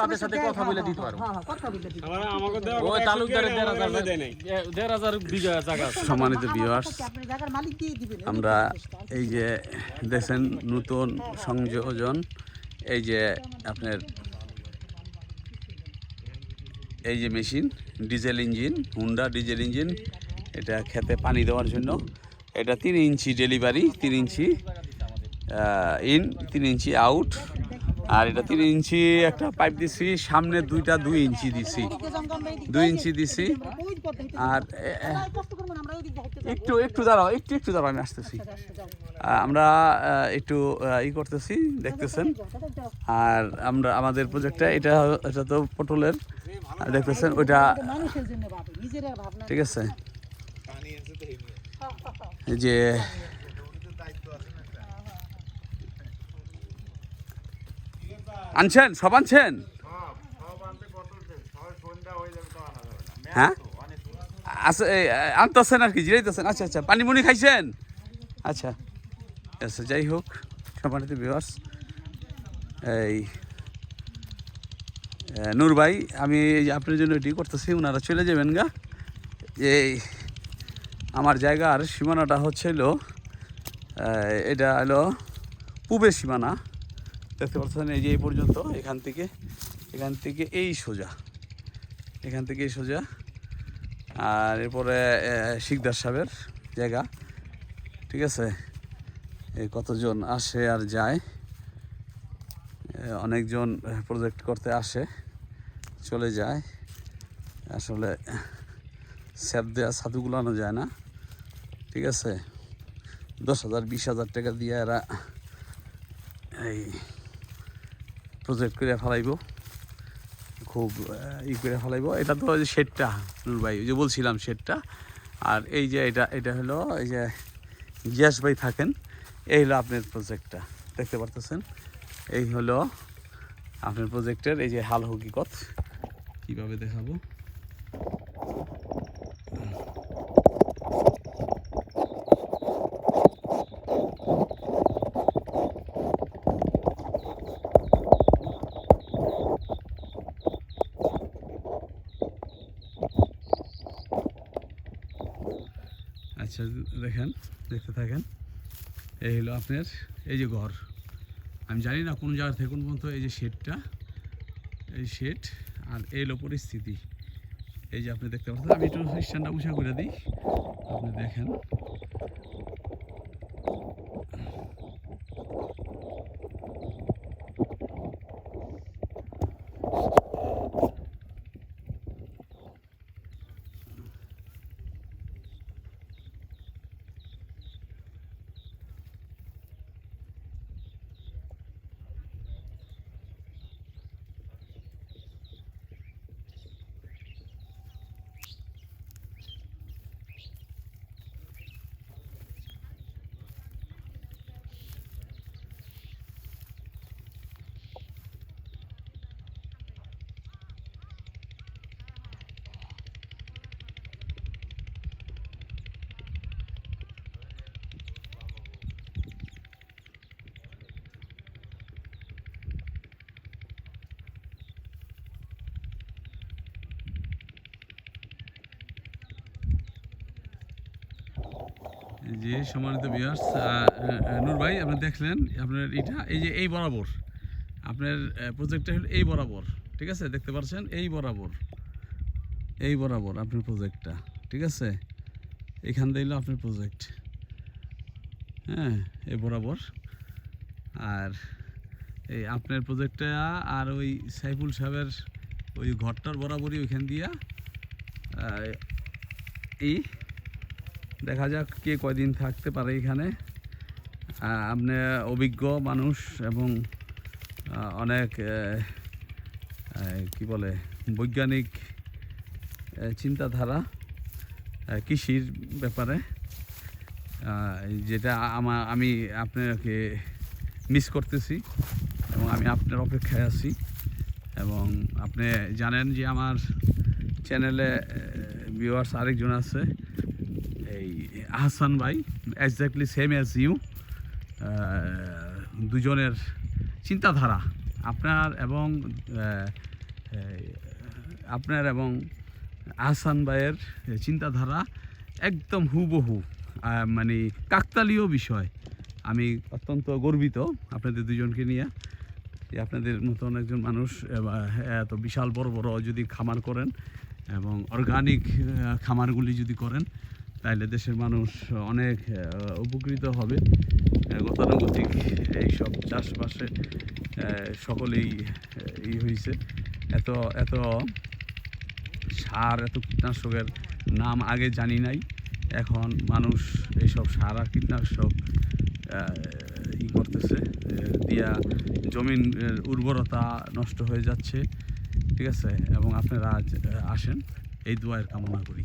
তাদের সাথে কথা বলে দিতে পারব। হ্যাঁ হ্যাঁ কথা বলে দিই আমার আমাকে দেওয়া ওই তালুকদারের দেড় হাজার দেড় হাজার বিঘা জায়গা সম্মানিত ভিউয়ার্স আমরা এই যে দেখছেন নতুন সংযোজন এই যে আপনার এই যে machine diesel engine Honda diesel engine এটা খেতে পানি দেওয়ার জন্য। এটা তিন ইঞ্চি ডেলিভারি তিন ইঞ্চি ইন তিন ইঞ্চি আউট আর এটা তিন ইঞ্চি একটা পাইপ দিছি, সামনে দুইটা দুই ইঞ্চি দিছি। দুই ইঞ্চি দিছি। আর একটু একটু দাঁড়াও, একটু একটু দাঁড়াও, আমি আসতেছি। আমরা একটু ই করতেছি, দেখতেছেন। আর আমরা, আমাদের প্রজেক্টটা এটা এটা তো পটলের। দেখতেছেন, ওইটা, ঠিক আছে। যে আনছেন? সব আনছেন? হ্যাঁ? আনতেছেন আর কি, জিরাইতেছেন। আচ্ছা আচ্ছা পানি মুনি খাইছেন? আচ্ছা। আচ্ছা যাই হোক, সম্মানিত বিভার্স এই নূর ভাই, আমি আপনার জন্য এটি করতেছি ওনারা চলে যাবেন গা। এই, আমার জায়গার সীমানাটা হচ্ছিল এটা হলো পূবের সীমানা। দেখতে পাচ্ছেন এই যে এই পর্যন্ত, এখান থেকে এখান থেকে এই সোজা, এখান থেকে এই সোজা। আর এরপরে শিকদার সাহেবের জায়গা, ঠিক আছে? কতজন আসে আর যায়? অনেকজন প্রজেক্ট করতে আসে, চলে যায়। আসলে, স্যাপ দেওয়া ছাতু গুলানো যায় না, ঠিক আছে? দশ হাজার, বিশ হাজার টাকা দিয়ে এরা এই প্রজেক্ট করে ফেলাইব। খুব ই করে ফেলাইব। এটা তো ওই যে শেডটা ভাই, ওই যে বলছিলাম শেডটা। আর এই যে এটা এটা হলো এই যে গ্যাস ভাই থাকেন, এই হলো আপনার প্রজেক্টটা দেখতে পারতেছেন? এই হলো আপনার প্রজেক্টের এই যে হাল হকিকত কীভাবে দেখাবো? আচ্ছা দেখেন, দেখতে থাকেন। এই হলো আপনার, এই যে ঘর। আমি জানি না কোন জায়গা থেকে কোন পর্যন্ত এই যে শেডটা, এই শেড আর এই হলো পরিস্থিতি। এই যে আপনি দেখতে পাচ্ছেন, আমি একটু স্ট্যান্ডটা উষা করে দিই। আপনি দেখেন। যে সম্মানিত বিয়ার্স নূর ভাই, আপনি দেখলেন, আপনার এটা, এই যে এই বরাবর, আপনার প্রজেক্টটা হলো এই বরাবর, ঠিক আছে? দেখতে পাচ্ছেন? এই বরাবর এই বরাবর আপনার প্রজেক্টটা ঠিক আছে? এখান হলো আপনার প্রজেক্ট হ্যাঁ এই বরাবর, আর এই আপনার প্রজেক্টটা আর ওই সাইফুল সাহেবের ওই ঘরটার বরাবরই ওইখান দিয়া এই দেখা যাক কে কয়দিন থাকতে পারে এখানে। আপনি অভিজ্ঞ মানুষ এবং অনেক কি বলে, বৈজ্ঞানিক চিন্তাধারা কৃষির ব্যাপারে। যেটা আমার আমি আপনাকে মিস করতেছি এবং আমি আপনার অপেক্ষায় আছি এবং আপনি জানেন যে আমার চ্যানেলে ভিউয়ার্স আরেকজন আছে। এই আহসান ভাই এক্স্যাক্টলি সেম অ্যাজ ইউ দুজনের চিন্তাধারা, আপনার এবং আপনার এবং আহসান ভাইয়ের চিন্তাধারা একদম হুবহু মানে কাকতালীয় বিষয়। আমি অত্যন্ত গর্বিত আপনাদের দুজনকে নিয়ে, যে আপনাদের মতন একজন মানুষ এত বিশাল বড় বড় যদি খামার করেন এবং অর্গানিক খামারগুলি যদি করেন তাহলে দেশের মানুষ অনেক উপকৃত হবে। গতানুগতিক এইসব চাষবাসে সকলেই ই হয়েছে এত এত সার, এত কীটনাশকের নাম আগে জানি নাই। এখন মানুষ এইসব সার আর কীটনাশক ই করতেছে দিয়া জমিন উর্বরতা নষ্ট হয়ে যাচ্ছে। ঠিক আছে? এবং আপনারা আসেন। এই দোয়ার কামনা করি।